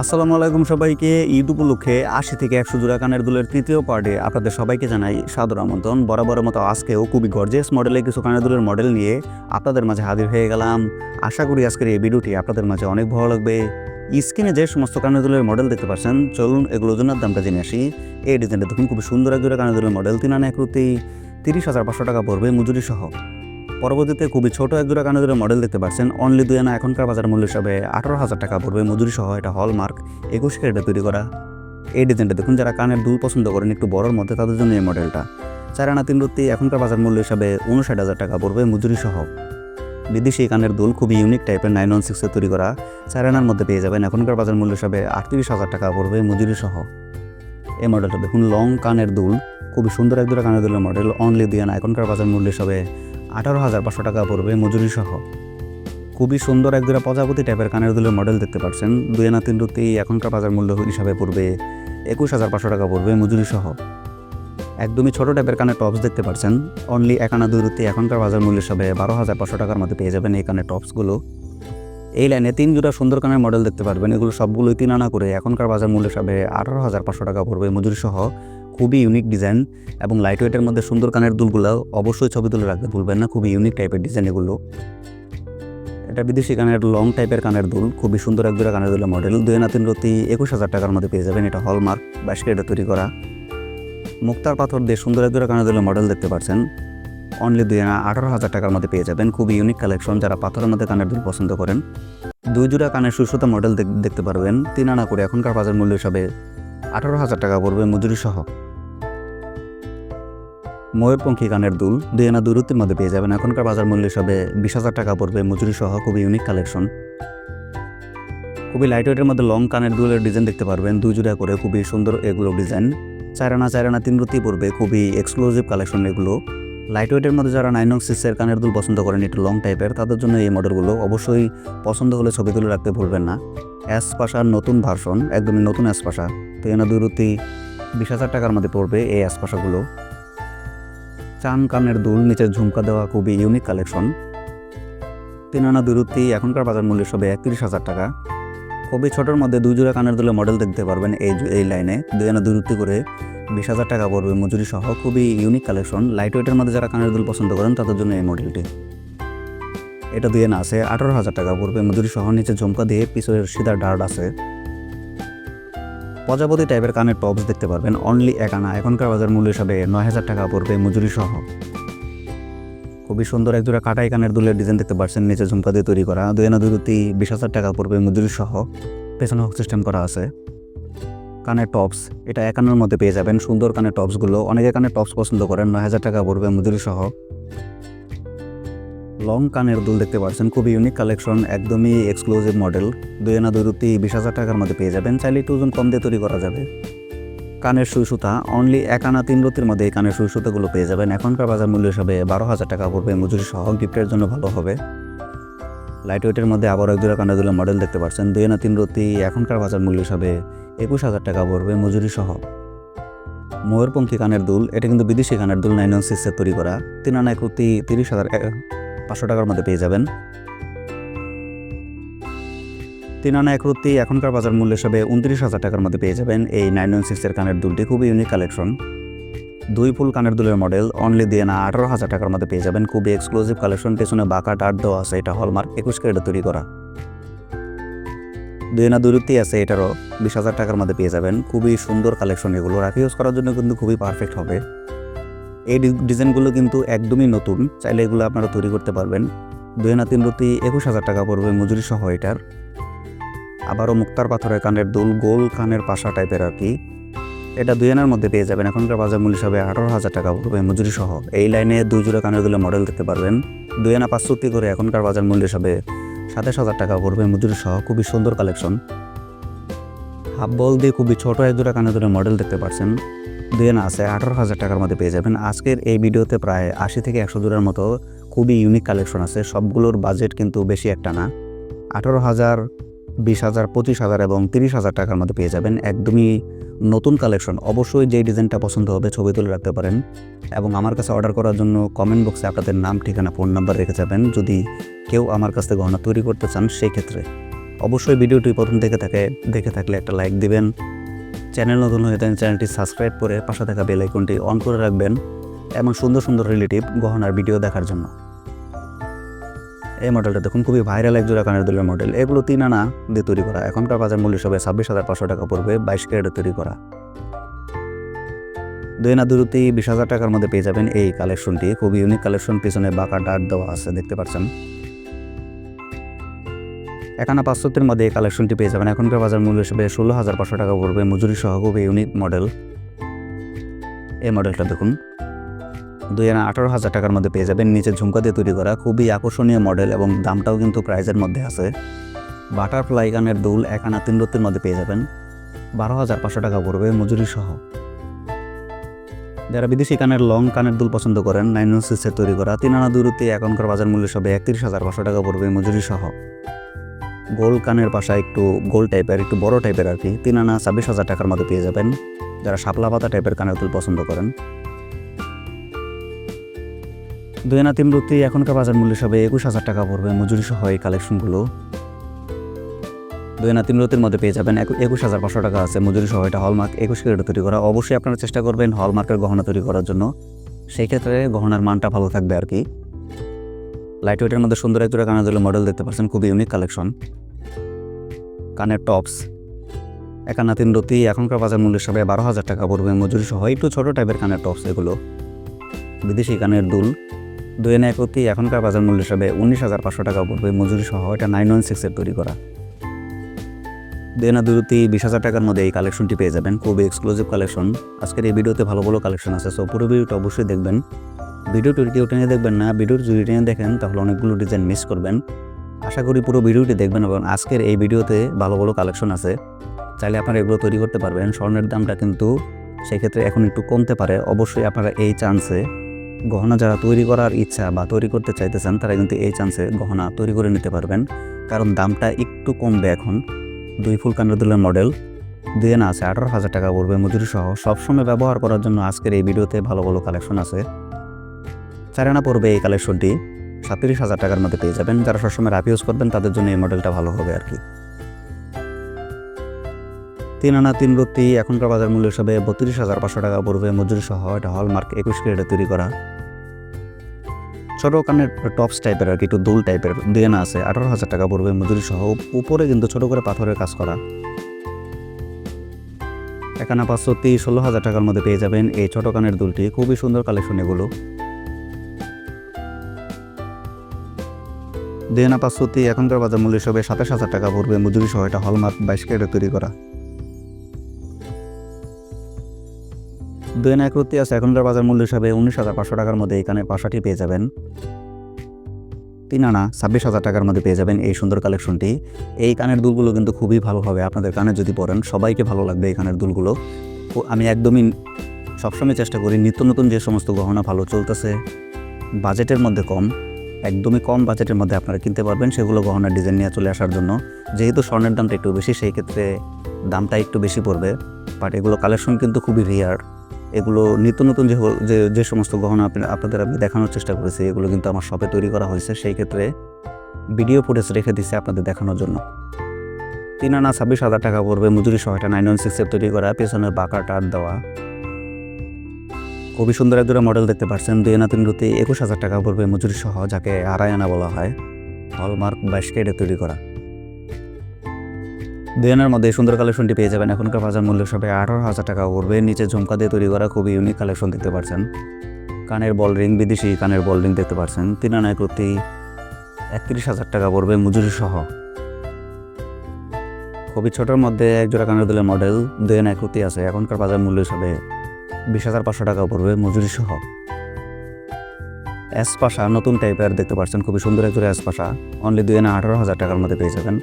আসসালামু আলাইকুম সবাইকে, ঈদ উপলক্ষে আশি থেকে একশো জোড়া কানের দুলের তৃতীয় পার্টে আপনাদের সবাইকে জানাই সাদর আমন্ত্রণ। বরাবর মতো আজকেও খুবই গর্জেস মডেলে কিছু কানের দুলের মডেল নিয়ে আপনাদের মাঝে হাজির হয়ে গেলাম। আশা করি আজকের এই ভিডিওটি আপনাদের মাঝে অনেক ভালো লাগবে। স্ক্রিনে যে সমস্ত কানের দুলের মডেল দেখতে পাচ্ছেন, চলুন এগুলোর জন্য দামটা জেনে আসি। এই ডিজাইনটা দেখুন খুব সুন্দর এক জোড়া কানের দুলের মডেল তিন আনা একরুতি তিরিশ হাজার পাঁচশো টাকা পড়বে মজুরি সহ পরবর্তীতে খুবই ছোট এক জোড়া কানের দুলের মডেল দেখতে পাচ্ছেন। অনলি দুই আনা এখনকার বাজার মূল্য হিসাবে আঠারো হাজার টাকা পড়বে। মজুরি সহ এটা হলমার্ক একুশ ক্যারেটে তৈরি করা। এই ডিজাইনটা দেখুন, যারা কানের দুল পছন্দ করেন একটু বড়র মধ্যে, তাদের জন্য এই মডেলটা চার আনা তিন রুতি এখনকার বাজার মূল্য হিসাবে উনষাট হাজার টাকা পড়বে মজুরি সহ বিদেশি কানের দুল খুবই ইউনিক টাইপের নাইন ওয়ান সিক্সে তৈরি করা। চার আনার মধ্যে পেয়ে যাবেন এখনকার বাজার মূল্য হিসাবে আটত্রিশ হাজার টাকা পড়বে মজুরি সহ এই মডেলটা দেখুন লং কানের দুল। খুবই সুন্দর এক দুটা কানের দুলের মডেল অনলি দিয়ে না এখনকার বাজার মূল্য হিসাবে আঠারো হাজার পাঁচশো টাকা পড়বে মজুরি সহ। খুবই সুন্দর এক দুটা প্রজাপতি টাইপের কানের দুলের মডেল দেখতে পাচ্ছেন। দুই আনা তিন রুতি এখনকার বাজার মূল্য হিসাবে পড়বে একুশ হাজার পাঁচশো টাকা পড়বে মজুরি সহ। একদমই ছোট টাইপের কানের টপস দেখতে পাচ্ছেন। অনলি এক আনা দুই রুতি এখনকার বাজার মূল্য হিসাবে বারো হাজার পাঁচশো টাকার মধ্যে পেয়ে যাবেন এই কানের টপসগুলো এই লাইনে তিন জোড়া সুন্দর কানের মডেল দেখতে পারবেন। এগুলো সবগুলোই তিন আনা করে এখনকার বাজার মূল্য হিসাবে আঠারো হাজার পাঁচশো টাকা পড়বে মজুরি সহ। খুবই ইউনিক ডিজাইন এবং লাইট ওয়েটের মধ্যে সুন্দর কানের দুলগুলো অবশ্যই ছবি তুলে রাখতে ভুলবেন না, খুবই ইউনিক টাইপের ডিজাইন এগুলো। এটা বিদেশি কানের লং টাইপের কানের দুল, খুবই সুন্দর এক দুটা কানের দুলের মডেল দুই না তিন রতি একুশ হাজার টাকার মধ্যে পেয়ে যাবেন, এটা হলমার্ক বাইশ ক্যারেটে তৈরি করা। মুক্তার পাথর দিয়ে সুন্দর এক দুটা কানের দুলের মডেল দেখতে পাচ্ছেন। অনলি দুই আনা আঠারো হাজার টাকার মধ্যে পেয়ে যাবেন, খুবই ইউনিক কালেকশন যারা পাথরের মধ্যে কানের দুল পছন্দ করেন। দুই জোড়া কানের সুস্থতা মডেল দেখতে পারবেন, তিন আনা করে এখনকার বাজার মূল্য হিসাবে আঠারো হাজার টাকা পড়বে মজুরি সহ ময়ূরপঙ্খী কানের দুল দুই আনা দূরত্বের মধ্যে পেয়ে যাবেন এখনকার বাজার মূল্য হিসাবে বিশ হাজার টাকা পড়বে মজুরি সহ খুবই ইউনিক কালেকশন খুবই লাইট ওয়েটের মধ্যে লং কানের দুলের ডিজাইন দেখতে পারবেন দুই জোড়া করে খুবই সুন্দর এগুলো ডিজাইন চার আনা চার আনা তিন রুতি পড়বে, খুবই এক্সক্লুসিভ কালেকশন এগুলো। লাইট ওয়েটের মধ্যে যারা নাইন সিক্সের কানের দুল পছন্দ করেন, একটু লং টাইপের তাদের জন্য এই মডেলগুলো অবশ্যই পছন্দ হলে ছবি তুলে রাখতে ভুলবেন না। অ্যাস পাশার নতুন ভার্সন একদমই নতুন অ্যাস পাশা তো এনা দুই রুতি বিশ হাজার টাকার মধ্যে পড়বে এই অ্যাস পাশাগুলো চান কানের দুল, নিচে ঝুমকা দেওয়া খুবই ইউনিক কালেকশন তিন আনা দুরুতি এখনকার বাজার মূল্য সবে একত্রিশ হাজার টাকা। খুবই ছোটোর মধ্যে দুই জোড়া কানের দুলের মডেল দেখতে পারবেন এই এই লাইনে দুই আনা দুরুতি করে বিশ হাজার টাকা পড়বে। মজুরি সহ খুবই ইউনিক কালেকশন লাইট ওয়েটের মধ্যে যারা কানের দুল পছন্দ করেন, তাদের জন্য এই মডেলটি এটা দিয়ে না আছে, আঠারো হাজার টাকা পড়বে। মজুরি সহ নিচে ঝুমকা দিয়ে পিছনের সিধা ডার্ট আছে। প্রজাপতি টাইপের কানের টপস দেখতে পারবেন অনলি এক আনা। এখনকার বাজার মূল্য হিসাবে নয় হাজার টাকা পড়বে মজুরি সহ খুবই সুন্দর একজোড়া কাটাই কানের দুলের ডিজাইন দেখতে পাচ্ছেন, নিচে ঝুমকা দিয়ে তৈরি করা। দুই আনা দুই বিশ হাজার টাকা পড়বে মজুরি সহ পেছনে হুক সিস্টেম করা আছে। কানের টপস এটা একান্নর মধ্যে পেয়ে যাবেন। সুন্দর কানের টপসগুলো অনেকে কানের টপস পছন্দ করেন, নয় হাজার টাকা পড়বে মজুরি সহ। লং কানের দুল দেখতে পাচ্ছেন, খুবই ইউনিক কালেকশন একদমই এক্সক্লুসিভ মডেল দুই আনা দুই রুতি বিশ হাজার টাকার মধ্যে পেয়ে যাবেন, চাইলে একটু ওজন কম দিয়ে তৈরি করা যাবে। কানের সুই সুতা অনলি এক আনা তিন রতির মধ্যে এই কানের সুই সুতাগুলো পেয়ে যাবেন। এখনকার বাজার মূল্য হিসাবে বারো হাজার টাকা পড়বে মজুরি সহ গিফটের জন্য ভালো হবে। লাইট ওয়েটের মধ্যে আবার এক দুটা কানের দুলের মডেল দেখতে পাচ্ছেন। দুই না তিন রতি, এখনকার বাজার মূল্য হিসাবে একুশ হাজার টাকা পড়বে মজুরি সহ। ময়ূরপঙ্খী কানের দুল, এটা কিন্তু বিদেশি কানের দুল নাইন ওয়ান সিক্সের তৈরি করা। তিন আনা একরতি তিরিশ হাজার পাঁচশো টাকার মধ্যে পেয়ে যাবেন। তিন আনা একরতি এখনকার বাজার মূল্য হিসাবে উনত্রিশ হাজার টাকার মধ্যে পেয়ে যাবেন। এই নাইন ওয়ান সিক্সের কানের দুলটি খুবই ইউনিক কালেকশন দুই ফুল কানের দুলের মডেল অনলি দিয়ে না, আঠারো হাজার টাকার মধ্যে পেয়ে যাবেন। খুবই এক্সক্লুসিভ কালেকশন পেছনে বাঁকা টাট দেওয়া আছে, এটা হলমার্ক একুশ ক্যারেটে তৈরি করা। দুই না দুরুতি আছে, এটারও বিশ হাজার টাকার মধ্যে পেয়ে যাবেন। খুবই সুন্দর কালেকশন এগুলো। রাফি ইউজ করার জন্য কিন্তু খুবই পারফেক্ট হবে। এই ডিজাইনগুলো কিন্তু একদমই নতুন, চাইলে এগুলো আপনারা তৈরি করতে পারবেন। দুই না তিন রুতি একুশ হাজার টাকা পড়বে মজুরি সহ এটার। আবারও মুক্তার পাথরের কানের দুল, গোল কানের পাশা টাইপের আর কি। এটা দুই আনার মধ্যে পেয়ে যাবেন। এখনকার বাজার মূল্য হিসাবে আঠারো হাজার টাকা পড়বে মজুরি সহ। এই লাইনে দুই জোড়া কানের দুলের মডেল দেখতে পারবেন। দুই আনা পাঁচ চুক্তি করে এখনকার বাজার মূল্য হিসাবে সাতাশ হাজার টাকা পড়বে মজুরি সহ। খুবই সুন্দর কালেকশন হাফ বল দিয়ে খুবই ছোট এক জোড়া কানের দুলের মডেল দেখতে পাচ্ছেন। দুই আনা আছে, আঠারো হাজার টাকার মধ্যে পেয়ে যাবেন। আজকের এই ভিডিওতে প্রায় আশি থেকে একশো জোড়ার মতো খুবই ইউনিক কালেকশন আছে। সবগুলোর বাজেট কিন্তু বেশি একটা না। আঠারো হাজার বিশ হাজার, পঁচিশ হাজার এবং তিরিশ হাজার টাকার মধ্যে পেয়ে যাবেন একদমই নতুন কালেকশন। অবশ্যই যেই ডিজাইনটা পছন্দ হবে ছবি তুলে রাখতে পারেন এবং আমার কাছে অর্ডার করার জন্য কমেন্ট বক্সে আপনাদের নাম, ঠিকানা ফোন নাম্বার রেখে যাবেন। যদি কেউ আমার কাছ থেকে গহনা তৈরি করতে চান, সেই ক্ষেত্রে অবশ্যই ভিডিওটি প্রথম থেকে থাকে, দেখে থাকলে একটা লাইক দিবেন। চ্যানেল নতুন হয়ে থাকেন চ্যানেলটি সাবস্ক্রাইব করে পাশে থাকা বেল আইকনটি অন করে রাখবেন এমন সুন্দর সুন্দর রিলেটিভ গহনার ভিডিও দেখার জন্য। এই মডেলটা দেখুন, খুবই ভাইরাল এক জোড়া কানের দুলের মডেল এগুলো তিন আনা দিয়ে তৈরি করা। এখনকার বাজার মূল্য হিসাবে ছাব্বিশ হাজার পাঁচশো টাকা পড়বে, বাইশ ক্যারেটে তৈরি করা। দুই আনা দূরত্বে বিশ হাজার টাকার মধ্যে পেয়ে যাবেন এই কালেকশনটি খুবই ইউনিক কালেকশন পিছনে বাঁকা ডাট দেওয়া আছে, দেখতে পাচ্ছেন। একানা পাঁচশোটির মধ্যে এই কালেকশনটি পেয়ে যাবেন। এখনকার বাজার মূল্য হিসেবে ষোলো হাজার পাঁচশো টাকা পড়বে। মজুরি সহ খুবই ইউনিক মডেল এই মডেলটা দেখুন। দুই আঠারো হাজার টাকার মধ্যে পেয়ে যাবেন। নিচে ঝুমকা দিয়ে তৈরি করা খুবই আকর্ষণীয় মডেল এবং দামটাও কিন্তু প্রাইজের মধ্যে আছে। বাটারফ্লাই গানের দুল এক আনা তিন রত্তির মধ্যে পেয়ে যাবেন। বারো হাজার পাঁচশো টাকা পড়বে মজুরি সহ। যারা বিদেশি কানের লং কানের দুল পছন্দ করেন নাইন সিক্সের তৈরি করা, তিন আনা দূরত্বে এখনকার বাজার মূল্য সবে একত্রিশ হাজার পাঁচশো টাকা পড়বে মজুরি সহ। গোল কানের পাশা একটু গোল টাইপের একটু বড় টাইপের আর কি, তিন আনা ছাব্বিশ হাজার টাকার মধ্যে পেয়ে যাবেন। যারা শাপলা পাতা টাইপের কানের দুল পছন্দ করেন দুই আনা তিন রুতি এখনকার বাজার মূল্য সবে একুশ হাজার টাকা পড়বে। মজুরি সহ এই কালেকশনগুলো তিন রতির মধ্যে পেয়ে যাবেন একু- একুশ হাজার পাঁচশো টাকা আছে। মজুরি সহ এটা হলমার্ক একুশ ক্যারেট তৈরি করা। অবশ্যই আপনারা চেষ্টা করবেন হলমার্কের গহনা তৈরি করার জন্য। সেই ক্ষেত্রে গহনার মানটা ভালো থাকবে আর কি। লাইট ওয়েটের মধ্যে সুন্দর এক জোড়া কানের মডেল দেখতে পাচ্ছেন, খুবই ইউনিক কালেকশন কানের টপস একান্ন তিন রতি এখনকার বাজার মূল্য হিসাবে বারো হাজার টাকা পড়বে। মজুরি সহ একটু ছোটো টাইপের কানের টপস এগুলো। বিদেশি কানের দুল। দুই এনে এক এখনকার বাজার মূল্য হিসাবে উনিশ হাজার পাঁচশো টাকা পড়বে মজুরি সহ এটা নাইন ওয়ান সিক্সের তৈরি করা। দেনা দূরত্বে বিশ হাজার টাকার মধ্যে এই কালেকশনটি পেয়ে যাবেন। খুবই এক্সক্লুসিভ কালেকশন। আজকের এই ভিডিওতে ভালো ভালো কালেকশন আছে সো পুরো ভিডিওটা অবশ্যই দেখবেন। ভিডিওটি কেউ টেনে দেখবেন না ভিডিওটি যদি টেনে দেখেন তাহলে অনেকগুলো ডিজাইন মিস করবেন। আশা করি পুরো ভিডিওটি দেখবেন এবং আজকের এই ভিডিওতে ভালো ভালো কালেকশন আছে। চাইলে আপনারা এগুলো তৈরি করতে পারবেন। স্বর্ণের দামটা কিন্তু সেক্ষেত্রে এখন একটু কমতে পারে। অবশ্যই আপনারা এই চান্সে গহনা যারা তৈরি করার ইচ্ছা বা তৈরি করতে চাইতেছেন, তারা কিন্তু এই চান্সে গহনা তৈরি করে নিতে পারবেন। কারণ দামটা একটু কমবে এখন। দুই ফুল কানের দুলের মডেল দুই না আছে, আঠারো হাজার টাকা পড়বে মজুরি সহ। সবসময় ব্যবহার করার জন্য আজকের এই ভিডিওতে ভালো ভালো কালেকশন আছে। চার আনা পড়বে এই কালেকশনটি সাতত্রিশ হাজার টাকার মধ্যে পেয়ে যাবেন। যারা সবসময় রাফ ইউজ করবেন, তাদের জন্য এই মডেলটা ভালো হবে আর কি। তিন আনা তিন রত্তি এখনকার বাজার মূল্য হিসাবে বত্রিশ হাজার পাঁচশো টাকা পড়বে মজুরি সহ। এটা হলমার্ক একুশ ক্যারেটে তৈরি করা। ছোটো কানের টপস টাইপের আর কি, একটু দুল টাইপের দুই আনা আছে, আঠারো হাজার টাকা পড়বে মজুরি সহ। উপরে কিন্তু ছোট করে পাথরের কাজ করা। এখানে পাঁচশো তিরিশ ষোলো হাজার টাকার মধ্যে পেয়ে যাবেন এই ছোট কানের দুলটি। খুবই সুন্দর কালেকশন এগুলো। দেনা পাঁচশোটি এখনকার বাজার মূল্য হিসাবে সাতাশ হাজার টাকা পড়বে মজুরি সহ, এটা হলমার্ক বাইশ ক্যারেটে তৈরি করা। দুই না একরত্তি আছে, এখনকার বাজার মূল্য হিসাবে উনিশ হাজার পাঁচশো টাকার মধ্যে এখানে পাশাটি পেয়ে যাবেন। তিন আনা, ছাব্বিশ হাজার টাকার মধ্যে পেয়ে যাবেন এই সুন্দর কালেকশনটি। এই কানের দুলগুলো কিন্তু খুবই ভালো হবে, আপনাদের কানে যদি পড়েন সবাইকে ভালো লাগবে এই কানের দুলগুলো। আমি একদমই সবসময় চেষ্টা করি, নিত্য নতুন যে সমস্ত গহনা ভালো চলতেছে, বাজেটের মধ্যে কম, একদমই কম বাজেটের মধ্যে আপনারা কিনতে পারবেন সেগুলো গহনার ডিজাইন নিয়ে চলে আসার জন্য। যেহেতু স্বর্ণের দামটা একটু বেশি সেই ক্ষেত্রে দামটা একটু বেশি পড়বে, বাট এগুলো কালেকশন কিন্তু খুবই রিয়ার এগুলো নিত্য নতুন যে যে সমস্ত গহনা আপনি আপনাদের আমি দেখানোর চেষ্টা করেছি, এগুলো কিন্তু আমার শপে তৈরি করা হয়েছে। সেই ক্ষেত্রে ভিডিও ফুটেজ রেখে দিচ্ছে আপনাদের দেখানোর জন্য। তিন আনা ছাব্বিশ হাজার টাকা পড়বে মজুরি সহ এটা নাইন ওয়ান সিক্সের তৈরি করা, পেছনের বাঁকা টার দেওয়া। খুবই সুন্দর এক দুটো মডেল দেখতে পাচ্ছেন, দুই আনা তিন রুতি একুশ হাজার টাকা পড়বে মজুরি সহ, যাকে আড়াই আনা বলা হয়। হলমার্ক বাইশ কেটে তৈরি করা। দুই আনার মধ্যে সুন্দর কালেকশনটি পেয়ে যাবেন। এখনকার বাজার মূল্য সবে আঠারো হাজার টাকা পড়বে। নিচে ঝুমকা দিয়ে তৈরি করা খুবই ইউনিক কালেকশন দেখতে পাচ্ছেন। কানের বল রিং, বিদেশি কানের বল রিং দেখতে পাচ্ছেন। তিন আনা এক রুতি একত্রিশ হাজার টাকা পড়বে মজুরি সহ। খুবই ছোটোর মধ্যে এক জোড়া কানের দুলের মডেল দুই আনা এক রুতি আছে। এখনকার বাজার মূল্য হিসাবে বিশ হাজার পাঁচশো টাকা পড়বে মজুরি সহ। অ্যাস পাশা নতুন টাইপের দেখতে পাচ্ছেন। খুবই সুন্দর এক জোড়া অ্যাস পাশা। অনলি দুই আনা আঠারো হাজার টাকার মধ্যে পেয়ে যাবেন।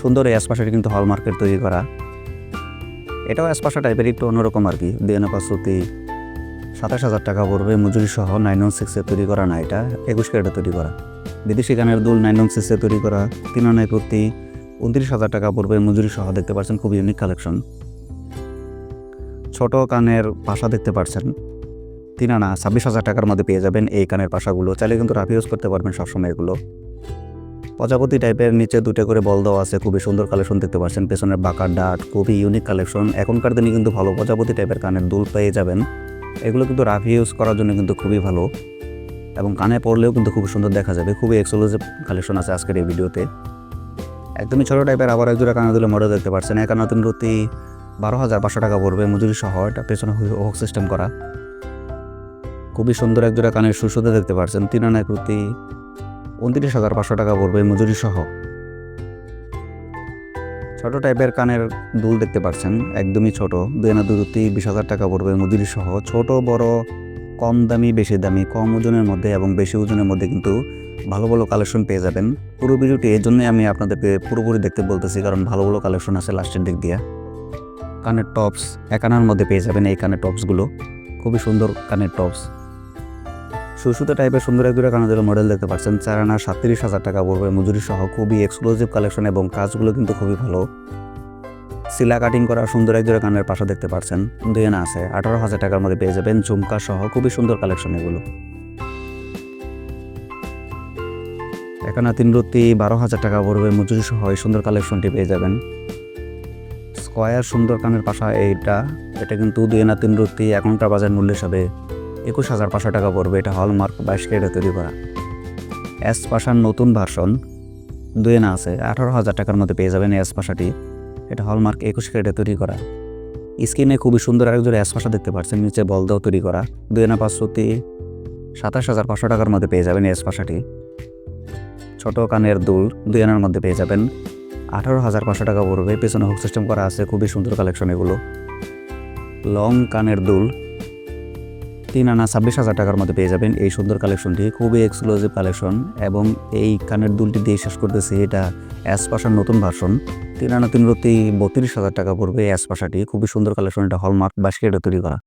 সুন্দর এই পাশাটি কিন্তু হলমার্কের তৈরি করা। এটাও অ্যাস পাশা টাইপের একটু অন্যরকম আর কি। দুই আনা পাঁচশোতি সাতাশ হাজার টাকা পড়বে। মজুরি সহ নাইন ওয়ান সিক্সে তৈরি করা না এটা। একুশ ক্যারেটে তৈরি করা। বিদেশি গানের দুল নাইন ওয়ান সিক্সে তৈরি করা। তিন আনায় প্রতি উনত্রিশ হাজার টাকা পড়বে। মজুরি সহ দেখতে পাচ্ছেন খুব ইউনিক কালেকশন ছোট কানের পাশা দেখতে পাচ্ছেন। তিন আনা ছাব্বিশ হাজার টাকার মধ্যে পেয়ে যাবেন এই কানের পাশাগুলো। চাইলে কিন্তু রাফ ইউজ করতে পারবেন সবসময় এগুলো। প্রজাপতি টাইপের নিচে দুটো করে বল দেওয়া আছে, খুবই সুন্দর কালেকশন দেখতে পাচ্ছেন। পেছনের বাঁকার ডাট, খুবই ইউনিক কালেকশন এখনকার দিনে কিন্তু ভালো প্রজাপতি টাইপের কানের দুল পেয়ে যাবেন। এগুলো কিন্তু রাফ ইউজ করার জন্য কিন্তু খুবই ভালো। এবং কানে পড়লেও কিন্তু খুব সুন্দর দেখা যাবে। খুবই এক্সক্লুসিভ কালেকশন আছে আজকের এই ভিডিওতে। একদমই ছোটো টাইপের আবার এক জোড়া কানে দুলে মডেল দেখতে পাচ্ছেন। একান্ন তিন রুতি বারো হাজার পাঁচশো টাকা পড়বে মজুরি সহ। এটা পেছনে হোক সিস্টেম করা। খুবই সুন্দর এক জোড়া কানের সুসুদে দেখতে পাচ্ছেন। তিন আনা প্রতি উনত্রিশ হাজার পাঁচশো টাকা পড়বে মজুরি সহ। ছোট টাইপের কানের দুল দেখতে পাচ্ছেন, একদমই ছোট, দুই আনা দূরত্বে বিশ হাজার টাকা পড়বে মজুরি সহ। ছোট, বড়, কম দামি, বেশি দামি, কম ওজনের মধ্যে এবং বেশি ওজনের মধ্যে কিন্তু ভালো ভালো কালেকশন পেয়ে যাবেন। পুরো ভিডিওটি এই জন্যই আমি আপনাদেরকে পুরোপুরি দেখতে বলতেছি, কারণ ভালো ভালো কালেকশন আছে লাস্টের দিক দিয়ে। কানের টপস একানার মধ্যে পেয়ে যাবেন এই কানের টপসগুলো খুবই সুন্দর কানের টপস সুসুতো টাইপের সুন্দর এক দুটো কানাদের মডেল দেখতে পাচ্ছেন। চার আনা সাতত্রিশ হাজার টাকা পড়বে মজুরি সহ, খুবই এক্সক্লুসিভ কালেকশন এবং কাজগুলো কিন্তু খুবই ভালো। সিলা কাটিং করা সুন্দর এক জোড়া কানের পাশা দেখতে পাচ্ছেন। দুই আনা আছে, আঠারো হাজার টাকার মধ্যে পেয়ে যাবেন ঝুমকা সহ, খুবই সুন্দর কালেকশন এগুলো। এখানে তিন রুতি বারো হাজার টাকা পড়বে মজুরি সহ, এই সুন্দর কালেকশনটি পেয়ে যাবেন। স্কয়ার সুন্দর কানের পাশা এইটা, এটা কিন্তু দুই আনা তিন রুতি এখনকার বাজার মূল্য হিসাবে একুশ হাজার পাঁচশো টাকা পড়বে, এটা হলমার্ক বাইশ ক্যারেটে তৈরি করা। এস পাশার নতুন ভার্সন, দুই আনা আছে, আঠারো হাজার টাকার মধ্যে পেয়ে যাবেন এস পাশাটি। এটা হলমার্ক একুশ ক্যারেটে তৈরি করা। স্ক্রিনে খুবই সুন্দর একজোড়া এস পাশা দেখতে পাচ্ছেন, নিচে বল দেওয়া তৈরি করা। দুই আনা পাঁচশোতি সাতাশ হাজার পাঁচশো টাকার মধ্যে পেয়ে যাবেন এস পাশাটি। ছোট কানের দুল, দুই আনার মধ্যে পেয়ে যাবেন। আঠারো হাজার পাঁচশো টাকা পড়বে, পেছনে হুক সিস্টেম করা আছে, খুবই সুন্দর কালেকশন এগুলো। লং কানের দুল তিন আনা ছাব্বিশ হাজার টাকার মধ্যে পেয়ে যাবেন এই সুন্দর কালেকশনটি খুবই এক্সক্লুসিভ কালেকশন এবং এই কানের দুলটি দিয়ে শেষ করতেছি এটা অ্যাস পাশার নতুন ভার্সন তিন আনা তিন রতি বত্রিশ হাজার টাকা পড়বে অ্যাস পাশাটি খুবই সুন্দর কালেকশন এটা হলমার্ক বাস্কেটে তৈরি করা।